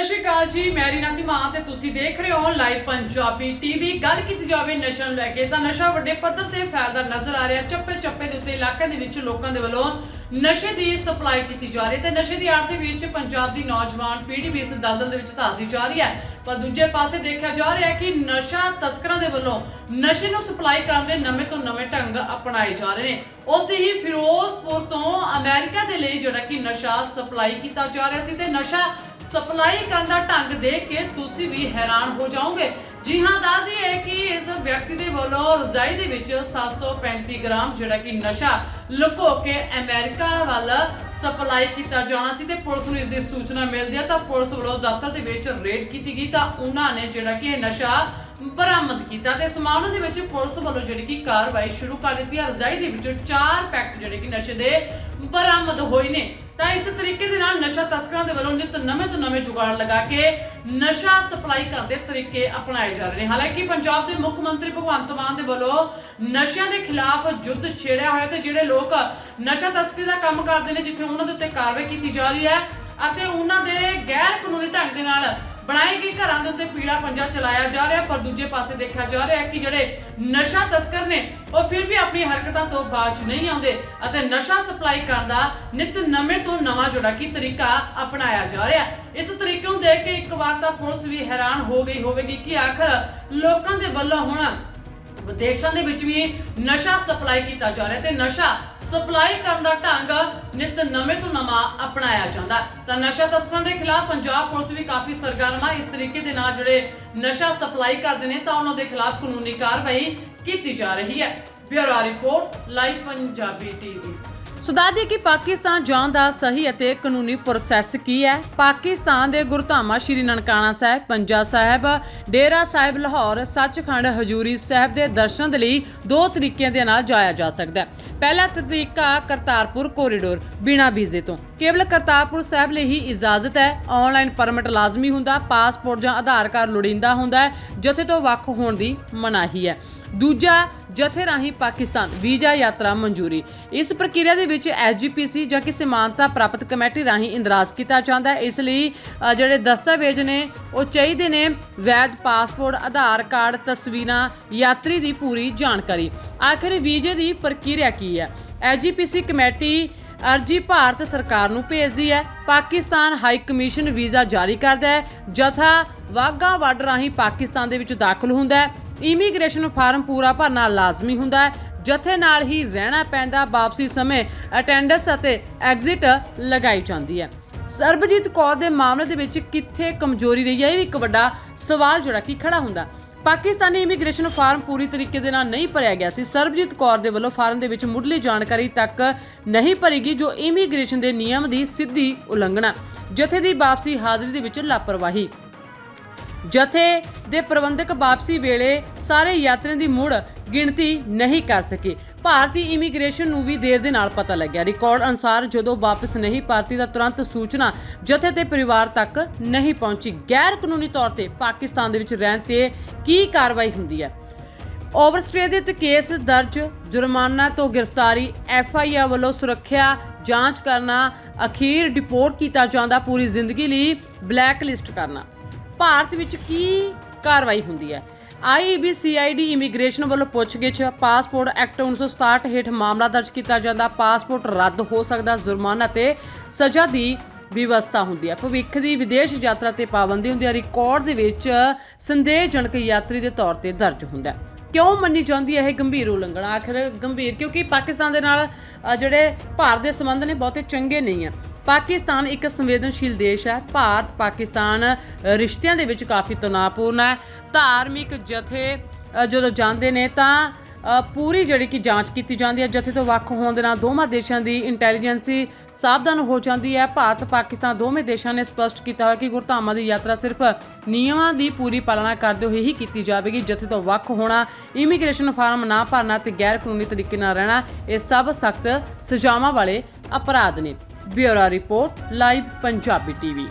ਸਤਿ ਸ਼੍ਰੀ ਅਕਾਲ ਜੀ, ਮੈਂ ਰੀਨਾ ਧੀਮਾਨ ਤੇ ਤੁਸੀਂ ਦੇਖ ਰਹੇ ਹੋ ਲਾਈਵ ਪੰਜਾਬੀ ਟੀਵੀ ਗੱਲ ਕੀਤੀ ਜਾਵੇ ਨਸ਼ਾ ਨੂੰ ਲੈ ਕੇ, ਤਾਂ ਨਸ਼ਾ ਵੱਡੇ ਪੱਧਰ ਤੇ ਫੈਲਦਾ ਨਜ਼ਰ ਆ ਰਿਹਾ। ਚੱਪੇ ਚੱਪੇ ਦੇ ਉੱਤੇ ਇਲਾਕਿਆਂ ਦੇ ਵਿੱਚ ਲੋਕਾਂ ਦੇ ਵੱਲੋਂ ਨਸ਼ੇ ਦੀ ਸਪਲਾਈ ਕੀਤੀ ਜਾ ਰਹੀ ਹੈ ਤੇ ਨਸ਼ੇ ਦੀ ਆੜ ਦੇ ਵਿੱਚ ਪੰਜਾਬ ਦੀ ਨੌਜਵਾਨ ਪੀੜ੍ਹੀ ਵੀ ਇਸ ਦਲਦਲ ਦੇ ਵਿੱਚ ਧਾਸਦੀ ਜਾ ਰਹੀ ਹੈ। ਪਰ ਦੂਜੇ ਪਾਸੇ ਦੇਖਿਆ ਜਾ ਰਿਹਾ ਹੈ ਕਿ ਨਸ਼ਾ ਤਸਕਰਾਂ ਦੇ ਵੱਲੋਂ ਨਸ਼ੇ ਨੂੰ ਸਪਲਾਈ ਕਰਨ ਦੇ ਨਵੇਂ ਤੋਂ ਨਵੇਂ ਢੰਗ ਅਪਣਾਏ ਜਾ ਰਹੇ ਨੇ। ਉੱਥੇ ਹੀ ਫਿਰੋਜ਼ਪੁਰ ਤੋਂ ਅਮਰੀਕਾ ਦੇ ਲਈ ਜਿਹੜਾ ਕਿ ਨਸ਼ਾ ਸਪਲਾਈ ਕੀਤਾ ਜਾ ਰਿਹਾ ਸੀ ਤੇ ਨਸ਼ਾ ਸਪਲਾਈ ਕਰਨ ਦਾ ਢੰਗ ਦੇਖ ਕੇ ਤੁਸੀਂ ਵੀ ਹੈਰਾਨ ਹੋ ਜਾਓਗੇ। ਜੀ ਹਾਂ ਦੱਸਦੀ ਹੈ ਕਿ ਇਸ ਵਿਅਕਤੀ ਦੇ ਵੱਲੋਂ ਰਜ਼ਾਈ ਦੇ ਵਿੱਚ 735 ਗ੍ਰਾਮ ਜਿਹੜਾ ਕਿ ਨਸ਼ਾ ਲੁਕੋ ਕੇ ਅਮਰੀਕਾ ਵੱਲ ਸਪਲਾਈ ਕੀਤਾ ਜਾਣਾ ਸੀ ਤੇ ਪੁਲਿਸ ਨੂੰ ਇਸ ਦੀ ਸੂਚਨਾ ਮਿਲਦੀ ਹੈ ਤਾਂ ਪੁਲਿਸ ਵੱਲੋਂ ਦਫ਼ਤਰ ਦੇ ਵਿੱਚ ਰੇਡ ਕੀਤੀ ਗਈ ਤਾਂ ਉਹਨਾਂ ਨੇ ਜਿਹੜਾ ਕਿ ਇਹ ਨਸ਼ਾ ਬਰਾਮਦ ਕੀਤਾ ਤੇ ਇਸ ਮਾਮਲੇ ਦੇ ਵਿੱਚ ਪੁਲਿਸ ਵੱਲੋਂ ਜਿਹੜੀ ਕਿ ਕਾਰਵਾਈ ਸ਼ੁਰੂ ਕਰ ਦਿੱਤੀ ਹੈ ਰਜ਼ਾਈ ਦੇ ਵਿੱਚੋਂ ਚਾਰ ਪੈਕਟ ਜਿਹੜੇ ਕਿ ਨਸ਼ੇ ਦੇ ਬਰਾਮਦ ਹੋਏ ਨੇ। ਤਾਂ ਇਸ ਤਰੀਕੇ ਦੇ ਨਾਲ ਨਸ਼ਾ ਤਸਕਰਾਂ ਦੇ ਵੱਲੋਂ ਨਿਤ ਨਵੇਂ ਤੋਂ ਨਵੇਂ ਜੁਗਾੜ ਲਗਾ ਕੇ ਨਸ਼ਾ ਸਪਲਾਈ ਕਰਦੇ ਤਰੀਕੇ ਅਪਣਾਏ ਜਾ ਰਹੇ ਨੇ। ਹਾਲਾਂਕਿ ਪੰਜਾਬ ਦੇ ਮੁੱਖ ਮੰਤਰੀ ਭਗਵੰਤ ਮਾਨ ਦੇ ਵੱਲੋਂ ਨਸ਼ਿਆਂ ਦੇ ਖਿਲਾਫ ਯੁੱਧ ਛੇੜਿਆ ਹੋਇਆ ਤੇ ਜਿਹੜੇ ਲੋਕ ਨਸ਼ਾ ਤਸਕਰੀ ਦਾ ਕੰਮ ਕਰਦੇ ਨੇ, ਜਿੱਥੇ ਉਹਨਾਂ ਦੇ ਉੱਤੇ ਕਾਰਵਾਈ ਕੀਤੀ ਜਾ ਰਹੀ ਹੈ ਅਤੇ ਉਹਨਾਂ ਦੇ ਗੈਰ ਕਾਨੂੰਨੀ ਢੰਗ ਦੇ ਨਾਲ ਬਣਾਏ ਗਏ ਘਰਾਂ ਦੇ ਉੱਤੇ ਪੀੜਾ ਪੰਜਾ ਚਲਾਇਆ ਜਾ ਰਿਹਾ, ਪਰ ਦੂਜੇ ਪਾਸੇ ਦੇਖਿਆ ਜਾ ਰਿਹਾ ਕਿ ਜਿਹੜੇ ਨਸ਼ਾ ਤਸਕਰ ਨੇ, ਉਹ ਫਿਰ ਵੀ ਆਪਣੀ ਹਰਕਤਾਂ ਤੋਂ ਬਾਅਦ ਨਹੀਂ ਆਉਂਦੇ ਅਤੇ ਨਸ਼ਾ ਸਪਲਾਈ ਕਰਨ ਦਾ ਨਿਤ ਨਵੇਂ ਤੋਂ ਨਵਾਂ ਜਿਹੜਾ ਕਿ ਤਰੀਕਾ ਅਪਣਾਇਆ ਜਾ ਰਿਹਾ ਇਸ ਤਰੀਕੇ ਨੂੰ ਦੇਖ ਕੇ ਇੱਕ ਵਾਰ ਤਾਂ ਪੁਲਿਸ ਵੀ ਹੈਰਾਨ ਹੋ ਗਈ ਹੋਵੇਗੀ ਕਿ ਆਖਰ ਲੋਕਾਂ ਦੇ ਵੱਲੋਂ ਹੁਣ ਵਿਦੇਸ਼ਾਂ ਦੇ ਵਿੱਚ ਵੀ ਨਸ਼ਾ ਸਪਲਾਈ ਕੀਤਾ ਜਾ ਰਿਹਾ ਤੇ ਨਸ਼ਾ ਸਪਲਾਈ ਕਰਨ ਦਾ ਢੰਗ ਨਿਤ ਨਵੇਂ ਤੋਂ ਨਵਾਂ ਅਪਣਾਇਆ ਜਾਂਦਾ ਹੈ। ਤਾਂ ਨਸ਼ਾ ਤਸਕਰਾਂ ਦੇ ਖਿਲਾਫ ਪੰਜਾਬ ਪੁਲਿਸ ਵੀ ਕਾਫੀ ਸਰਗਰਮ ਆ ਇਸ ਤਰੀਕੇ ਦੇ ਨਾਲ ਜਿਹੜੇ ਨਸ਼ਾ ਸਪਲਾਈ ਕਰਦੇ ਨੇ ਤਾਂ ਉਹਨਾਂ ਦੇ ਖਿਲਾਫ ਕਾਨੂੰਨੀ ਕਾਰਵਾਈ ਕੀਤੀ ਜਾ ਰਹੀ ਹੈ bureau report, live Punjabi TV ਸੋ ਦੱਸ ਕਿ ਪਾਕਿਸਤਾਨ ਜਾਣ ਦਾ ਸਹੀ ਅਤੇ ਕਾਨੂੰਨੀ ਪ੍ਰੋਸੈਸ ਕੀ ਹੈ? ਪਾਕਿਸਤਾਨ ਦੇ ਗੁਰਧਾਮਾਂ ਸ਼੍ਰੀ ਨਨਕਾਣਾ ਸਾਹਿਬ, ਪੰਜਾ ਸਾਹਿਬ, ਡੇਰਾ ਸਾਹਿਬ, ਲਾਹੌਰ, ਸੱਚਖੰਡ, ਹਜੂਰੀ ਸਾਹਿਬ ਦੇ ਦਰਸ਼ਨ ਦੇ ਲਈ ਦੋ ਤਰੀਕਿਆਂ ਦੇ ਨਾਲ ਜਾਇਆ ਜਾ ਸਕਦਾ ਹੈ। ਪਹਿਲਾ ਤਰੀਕਾ ਕਰਤਾਰਪੁਰ ਕੋਰੀਡੋਰ ਬਿਨਾਂ ਵੀਜ਼ੇ ਤੋਂ। ਕੇਵਲ ਕਰਤਾਰਪੁਰ ਸਾਹਿਬ ਲਈ ਹੀ ਇਜਾਜ਼ਤ ਹੈ। ਆਨਲਾਈਨ ਪਰਮਿਟ ਲਾਜ਼ਮੀ ਹੁੰਦਾ ਪਾਸਪੋਰਟ ਜਾਂ ਆਧਾਰ ਕਾਰਡ ਲੋੜੀਂਦਾ ਹੁੰਦਾ ਹੈ, ਜਥੇ ਤੋਂ ਵੱਖ ਹੋਣ ਦੀ ਮਨਾਹੀ ਹੈ। ਦੂਜਾ, ਜਥੇ ਰਾਹੀਂ ਪਾਕਿਸਤਾਨ ਵੀਜ਼ਾ ਯਾਤਰਾ ਮਨਜ਼ੂਰੀ। ਇਸ ਪ੍ਰਕਿਰਿਆ ਦੇ ਵਿੱਚ ਐਸਜੀਪੀਸੀ ਜਾਂ ਕਿਸੇ ਮਾਨਤਾ ਪ੍ਰਾਪਤ ਕਮੇਟੀ ਰਾਹੀਂ ਇੰਦਰਾਜ ਕੀਤਾ ਜਾਂਦਾ। ਹੈ ਇਸ ਲਈ ਜਿਹੜੇ ਦਸਤਾਵੇਜ਼ ਨੇ, ਉਹ ਚਾਹੀਦੇ ਨੇ ਵੈਧ ਪਾਸਪੋਰਟ, ਆਧਾਰ ਕਾਰਡ, ਤਸਵੀਰਾਂ, ਯਾਤਰੀ ਦੀ ਪੂਰੀ ਜਾਣਕਾਰੀ। ਆਖਿਰ ਵੀਜ਼ੇ ਦੀ ਪ੍ਰਕਿਰਿਆ ਕੀ ਹੈ? ਐਸਜੀਪੀਸੀ ਕਮੇਟੀ ਅਰਜੀ ਭਾਰਤ ਸਰਕਾਰ ਨੂੰ ਭੇਜਦੀ ਹੈ। ਪਾਕਿਸਤਾਨ ਹਾਈ ਕਮਿਸ਼ਨ ਵੀਜ਼ਾ ਜਾਰੀ ਕਰਦਾ ਹੈ। ਜਥਾ ਵਾਗਾ ਬਾਰਡਰ ਰਾਹੀਂ ਪਾਕਿਸਤਾਨ ਦੇ ਵਿੱਚ ਦਾਖਲ ਹੁੰਦਾ ਹੈ। ਇਮੀਗ੍ਰੇਸ਼ਨ ਫਾਰਮ ਪੂਰਾ ਭਰਨਾ ਲਾਜ਼ਮੀ ਹੁੰਦਾ ਹੈ। ਜਥੇ ਨਾਲ ਹੀ ਰਹਿਣਾ ਪੈਂਦਾ ਵਾਪਸੀ ਸਮੇਂ ਅਟੈਂਡੈਂਸ ਅਤੇ ਐਗਜ਼ਿਟ ਲਗਾਈ ਜਾਂਦੀ ਹੈ। ਸਰਬਜੀਤ ਕੌਰ ਦੇ ਮਾਮਲੇ ਦੇ ਵਿੱਚ ਕਿੱਥੇ ਕਮਜ਼ੋਰੀ ਰਹੀ ਹੈ, ਇਹ ਵੀ ਇੱਕ ਵੱਡਾ ਸਵਾਲ ਜਿਹੜਾ ਕਿ ਖੜਾ ਹੁੰਦਾ। ਪਾਕਿਸਤਾਨੀ ਇਮੀਗ੍ਰੇਸ਼ਨ ਫਾਰਮ ਪੂਰੀ ਤਰੀਕੇ ਦੇ ਨਾਲ ਨਹੀਂ ਭਰਿਆ ਗਿਆ ਸੀ। ਸਰਬਜੀਤ ਕੌਰ ਦੇ ਵੱਲੋਂ ਫਾਰਮ ਦੇ ਵਿੱਚ ਮੁੱਢਲੀ ਜਾਣਕਾਰੀ ਤੱਕ ਨਹੀਂ ਭਰੀਗੀ, ਜੋ ਇਮੀਗ੍ਰੇਸ਼ਨ ਦੇ ਨਿਯਮ ਦੀ ਸਿੱਧੀ ਉਲੰਘਣਾ, ਜਥੇ ਦੀ ਵਾਪਸੀ ਹਾਜ਼ਰੀ ਦੇ ਵਿੱਚ ਲਾਪਰਵਾਹੀ। ਜਥੇ ਦੇ ਪ੍ਰਬੰਧਕ ਵਾਪਸੀ ਵੇਲੇ ਸਾਰੇ ਯਾਤਰੀਆਂ ਦੀ ਮੁੜ ਗਿਣਤੀ ਨਹੀਂ ਕਰ ਸਕੇ। ਭਾਰਤੀ ਇਮੀਗ੍ਰੇਸ਼ਨ ਨੂੰ ਵੀ ਦੇਰ ਦੇ ਨਾਲ ਪਤਾ ਲੱਗਿਆ। ਰਿਕਾਰਡ ਅਨੁਸਾਰ ਜਦੋਂ ਵਾਪਸ ਨਹੀਂ, ਭਾਰਤੀ ਦਾ ਤੁਰੰਤ ਸੂਚਨਾ ਜਥੇ ਤੇ ਪਰਿਵਾਰ ਤੱਕ ਨਹੀਂ ਪਹੁੰਚੀ। ਗੈਰ ਕਾਨੂੰਨੀ ਤੌਰ ਤੇ ਪਾਕਿਸਤਾਨ ਦੇ ਵਿੱਚ ਰਹਿਣ ਤੇ ਕੀ ਕਾਰਵਾਈ ਹੁੰਦੀ ਹੈ? ਓਵਰਸਟੇ ਦੇ ਕੇਸ ਦਰਜ। ਜੁਰਮਾਨਾ ਤੋਂ ਗ੍ਰਿਫਤਾਰੀ। ਐਫ ਆਈ ਆਰ ਵੱਲੋਂ ਸੁਰੱਖਿਆ ਜਾਂਚ ਕਰਨਾ। ਅਖੀਰ ਡਿਪੋਰਟ ਕੀਤਾ ਜਾਂਦਾ। ਪੂਰੀ ਜ਼ਿੰਦਗੀ ਲਈ ਬਲੈਕ ਲਿਸਟ ਕਰਨਾ। ਭਾਰਤ ਵਿੱਚ ਕੀ ਕਾਰਵਾਈ ਹੁੰਦੀ ਹੈ? ਆਈਬੀਸੀਆਈਡੀ ਇਮੀਗ੍ਰੇਸ਼ਨ ਵੱਲੋਂ ਪੁੱਛਗਿੱਛ, ਪਾਸਪੋਰਟ ਐਕਟ 1967 ਹੇਠ ਮਾਮਲਾ ਦਰਜ ਕੀਤਾ ਜਾਂਦਾ। ਪਾਸਪੋਰਟ ਰੱਦ ਹੋ ਸਕਦਾ, ਜੁਰਮਾਨਾ ਤੇ ਸਜ਼ਾ ਦੀ ਵਿਵਸਥਾ ਹੁੰਦੀ ਹੈ। ਭਵਿੱਖ ਦੀ ਵਿਦੇਸ਼ ਯਾਤਰਾ ਤੇ ਪਾਬੰਦੀ ਹੁੰਦੀ ਹੈ। ਰਿਕਾਰਡ ਦੇ ਵਿੱਚ ਸੰਦੇਹਜਨਕ ਯਾਤਰੀ ਦੇ ਤੌਰ ਤੇ ਦਰਜ ਹੁੰਦਾ ਹੈ। ਕਿਉਂ ਮੰਨੀ ਜਾਂਦੀ ਹੈ ਇਹ ਗੰਭੀਰ ਉਲੰਘਣਾ? ਆਖਰ ਗੰਭੀਰ ਕਿਉਂਕਿ ਪਾਕਿਸਤਾਨ ਦੇ ਨਾਲ ਜਿਹੜੇ ਭਾਰਤ ਦੇ ਸੰਬੰਧ ਨੇ, ਬਹੁਤੇ ਚੰਗੇ ਨਹੀਂ ਆ ਪਾਕਿਸਤਾਨ ਇੱਕ ਸੰਵੇਦਨਸ਼ੀਲ ਦੇਸ਼ ਹੈ। ਭਾਰਤ, ਪਾਕਿਸਤਾਨ ਰਿਸ਼ਤਿਆਂ ਦੇ ਵਿੱਚ ਕਾਫੀ ਤਣਾਅਪੂਰਨ ਹੈ। ਧਾਰਮਿਕ ਜਥੇ ਜਦੋਂ ਜਾਂਦੇ ਨੇ ਤਾਂ ਪੂਰੀ ਜਿਹੜੀ ਕਿ ਜਾਂਚ ਕੀਤੀ ਜਾਂਦੀ ਹੈ। ਜਥੇ ਤੋਂ ਵੱਖ ਹੋਣ ਦੇ ਨਾਲ ਦੋਵਾਂ ਦੇਸ਼ਾਂ ਦੀ ਇੰਟੈਲੀਜੈਂਸੀ ਸਾਵਧਾਨ ਹੋ ਜਾਂਦੀ ਹੈ। ਭਾਰਤ, ਪਾਕਿਸਤਾਨ ਦੋਵੇਂ ਦੇਸ਼ਾਂ ਨੇ ਸਪਸ਼ਟ ਕੀਤਾ ਹੋਇਆ ਕਿ ਗੁਰਧਾਮਾਂ ਦੀ ਯਾਤਰਾ ਸਿਰਫ ਨਿਯਮਾਂ ਦੀ ਪੂਰੀ ਪਾਲਣਾ ਕਰਦੇ ਹੋਏ ਹੀ ਕੀਤੀ ਜਾਵੇਗੀ। ਜਥੇ ਤੋਂ ਵੱਖ ਹੋਣਾ, ਇਮੀਗ੍ਰੇਸ਼ਨ ਫਾਰਮ ਨਾ ਭਰਨਾ ਤੇ ਗੈਰ ਕਾਨੂੰਨੀ ਤਰੀਕੇ ਨਾਲ ਰਹਿਣਾ, ਇਹ ਸਭ ਸਖਤ ਸਜ਼ਾਵਾਂ ਵਾਲੇ ਅਪਰਾਧ ਨੇ। Bureau report live Punjabi TV.